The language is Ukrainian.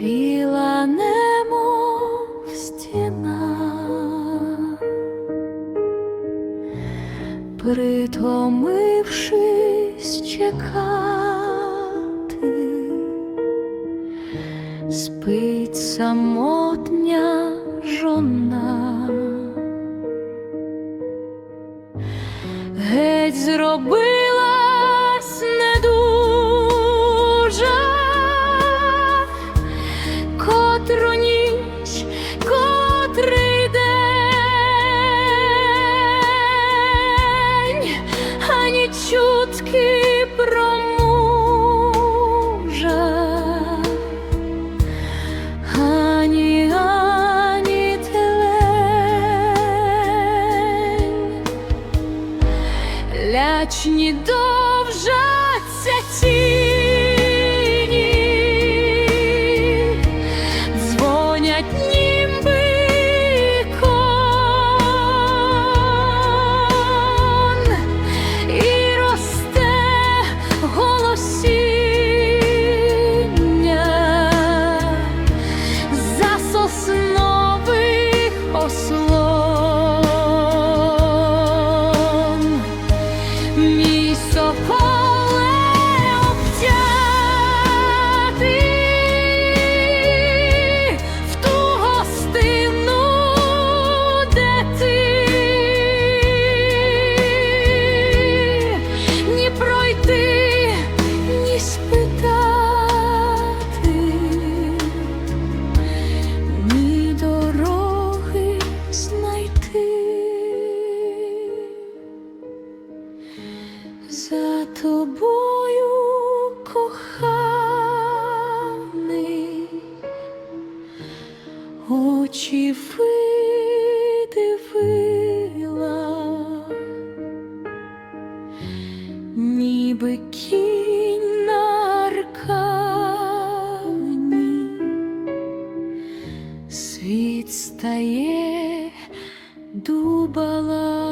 Біла немов стіна, притомившись чекати, спить самотня жона, геть зроби. Чутки про мужа. Лячні довжаться тіні, дороги знайти. За тобою коханий, очі видивила, ніби кінь світ стає дубала.